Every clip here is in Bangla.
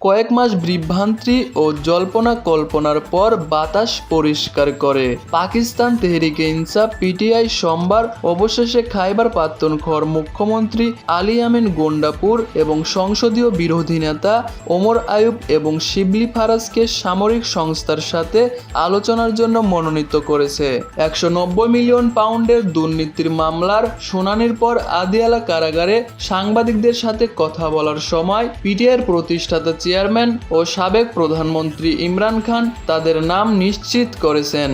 কয়েক মাস বিভ্রান্তি ও জল্পনা কল্পনার পর বাতাস পরিষ্কার করে। পাকিস্তান তেহরিকে ইনসাফ, পিটিআই, সোমবার, অবশেষে খাইবার পাত্তনখর মুখ্যমন্ত্রী আলী আমিন গোন্ডাপুর এবং সংসদীয় বিরোধী নেতা ওমর আয়ুব এবং শিবলি ফারাজকে সামরিক সংস্থার সাথে আলোচনার জন্য মনোনীত করেছে। একশো নব্বই মিলিয়ন পাউন্ডের দুর্নীতির মামলার শুনানির পর আদিয়ালা কারাগারে সাংবাদিকদের সাথে কথা বলার সময় পিটিআইয়ের প্রতিষ্ঠাতা চেয়ারম্যান ও সাবেক প্রধানমন্ত্রী ইমরান খান তাদের নাম নিশ্চিত করেছেন।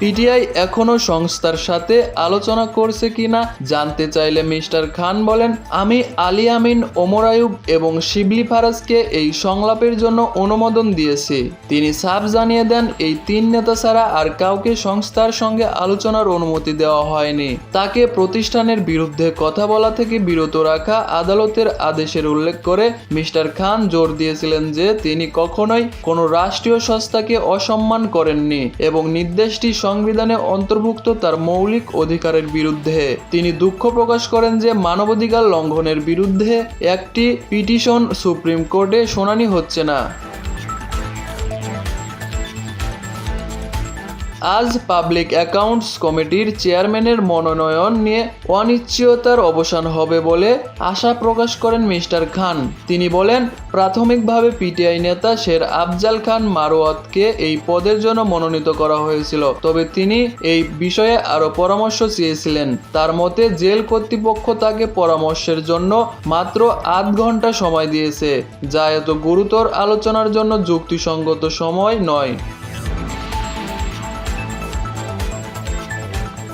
পিটিআই এখনও সংস্থার সাথে আলোচনা করছে কিনা জানতে চাইলে মিস্টার খান বলেন, আমি আলী আমিন, ওমর আয়ুব এবং শিবলি ফারাজকে এই সংলাপের জন্য অনুমোদন দিয়েছি। তিনি সাফ জানিয়ে দেন, এই তিন নেতা ছাড়া আর কাউকে সংস্থার সঙ্গে আলোচনার অনুমতি দেওয়া হয়নি। তাকে প্রতিষ্ঠানের বিরুদ্ধে কথা বলা থেকে বিরত রাখা আদালতের আদেশের উল্লেখ করে মিস্টার খান জোর দিয়েছিলেন যে তিনি কখনোই কোনো রাষ্ট্রীয় সংস্থাকে অসম্মান করেননি এবং নির্দেশটি সংবিধানে অন্তর্ভুক্ত তার মৌলিক অধিকারের বিরুদ্ধে। তিনি দুঃখ প্রকাশ করেন যে মানবাধিকার লঙ্ঘনের বিরুদ্ধে একটি পিটিশন সুপ্রিম কোর্টে শুনানি হচ্ছে না। আজ পাবলিক অ্যাকাউন্টস কমিটির চেয়ারম্যানের মনোনয়ন নিয়ে অনিশ্চয়তার অবসান হবে বলে আশা প্রকাশ করেন মিস্টার খান। তিনি বলেন, প্রাথমিকভাবে পিটিআই নেতা শের আফজাল খান মারোয়াতকে এই পদের জন্য মনোনীত করা হয়েছিল। তবে তিনি এই বিষয়ে আরও পরামর্শ চেয়েছিলেন। তার মতে, জেল কর্তৃপক্ষ তাকে পরামর্শের জন্য মাত্র আধ ঘণ্টা সময় দিয়েছে, যা এত গুরুতর আলোচনার জন্য যুক্তিসঙ্গত সময় নয়।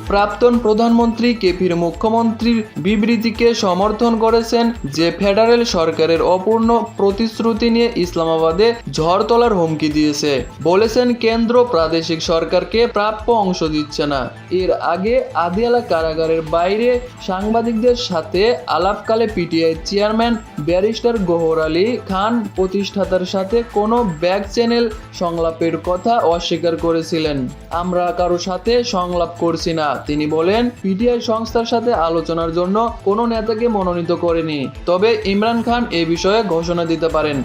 প্রাক্তন প্রধানমন্ত্রী কেপির মুখ্যমন্ত্রীর বিবৃতিকে সমর্থন করেছেন যে ফেডারেল সরকারের অপূর্ণ প্রতিশ্রুতি নিয়ে ইসলামাবাদে ঝড় তোলার হুমকি দিয়েছে। বলেছেন, কেন্দ্র প্রাদেশিক সরকারকে প্রাপ্য অংশ দিচ্ছে না। এর আগে আদিয়ালা কারাগারের বাইরে সাংবাদিকদের সাথে আলাপকালে PTI chairman barrister Gohar Ali Khan প্রতিষ্ঠাতার সাথে কোনো ব্যাক চ্যানেল সংলাপের কথা অস্বীকার করেছিলেন। আমরা কারও সাথে সংলাপ করছি না। তিনি বলেন, পিটিআই সংস্থার সাথে আলোচনার জন্য কোনো নেতাকে মনোনীত করেনি। তবে ইমরান খান এ বিষয়ে ঘোষণা দিতে পারেন।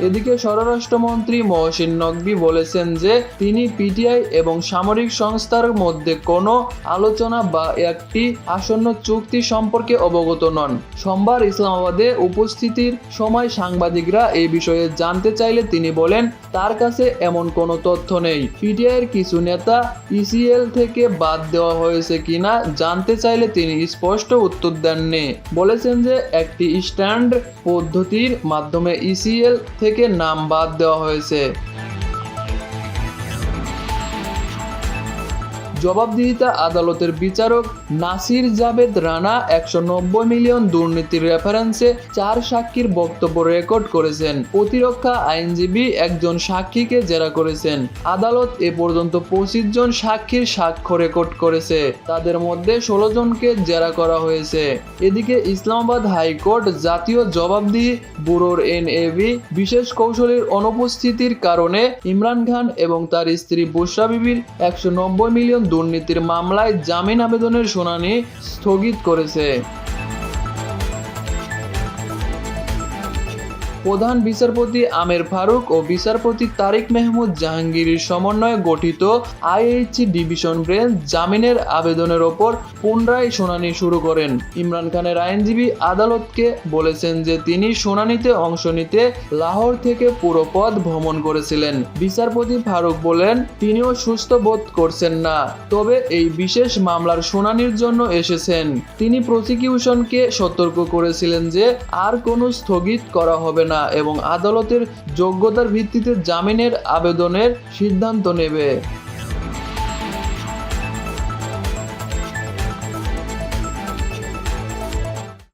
এদিকে স্বরাষ্ট্রমন্ত্রী মহসিন নকবি বলেছেন যে তিনি পিটিআই এবং সামরিক সংস্থার মধ্যে কোনো আলোচনা বা একটি আসন্ন চুক্তি সম্পর্কে অবগত নন। সোমবার ইসলামাবাদে উপস্থিতির সময় সাংবাদিকরা এই বিষয়ে জানতে চাইলে তিনি বলেন, তার কাছে এমন কোনো তথ্য নেই। পিটিআইয়ের কিছু নেতা ইসিএল থেকে বাদ দেওয়া হয়েছে কিনা জানতে চাইলে তিনি স্পষ্ট উত্তর দেননি। বলেছেন যে একটি স্ট্যান্ড পদ্ধতির মাধ্যমে ইসিএল থেকে নাম বাদ দেওয়া হয়েছে। জবাবদিহিতা আদালতের বিচারক নাসির জাবেদ রানা একশো নব্বই মিলিয়ন দুর্নীতির রেফারেন্সে চার সাক্ষীর বক্তব্য রেকর্ড করেছেন। প্রতিরক্ষা আইনজীবী একজন সাক্ষীকে জেরা করেছেন। আদালত এ পর্যন্ত পঁচিশ জন সাক্ষীর সাক্ষ্য রেকর্ড করেছে। তাদের মধ্যে ষোলো জনকে জেরা করা হয়েছে। এদিকে ইসলামাবাদ হাইকোর্ট জাতীয় জবাবদিহি ব্যুরোর এনএবি বিশেষ কৌশলীর অনুপস্থিতির কারণে ইমরান খান এবং তার স্ত্রী বুশরা বিবির একশো নব্বই মিলিয়ন দুর্নীতির মামলায় জামিন আবেদনের শুনানি স্থগিত করেছে। প্রধান বিচারপতি আমের ফারুক ও বিচারপতি তারিক মেহমুদ জাহাঙ্গীরের সমন্বয়ে গঠিত আইএইচি ডিভিশন বেঞ্চ জামিনের আবেদনের ওপর পুনরায় শুনানি শুরু করেন। ইমরান খানের আইনজীবী আদালতকে বলেছেন যে তিনি শুনানিতে অংশ নিতে লাহোর থেকে পুরো পথ ভ্রমণ করেছিলেন। বিচারপতি ফারুক বলেন, তিনিও সুস্থ বোধ করছেন না, তবে এই বিশেষ মামলার শুনানির জন্য এসেছেন। তিনি প্রসিকিউশনকে সতর্ক করেছিলেন যে আর কোনো স্থগিত করা হবে না এবং আদালতের যোগ্যতার ভিত্তিতে জামিনের আবেদনের সিদ্ধান্ত নেবে।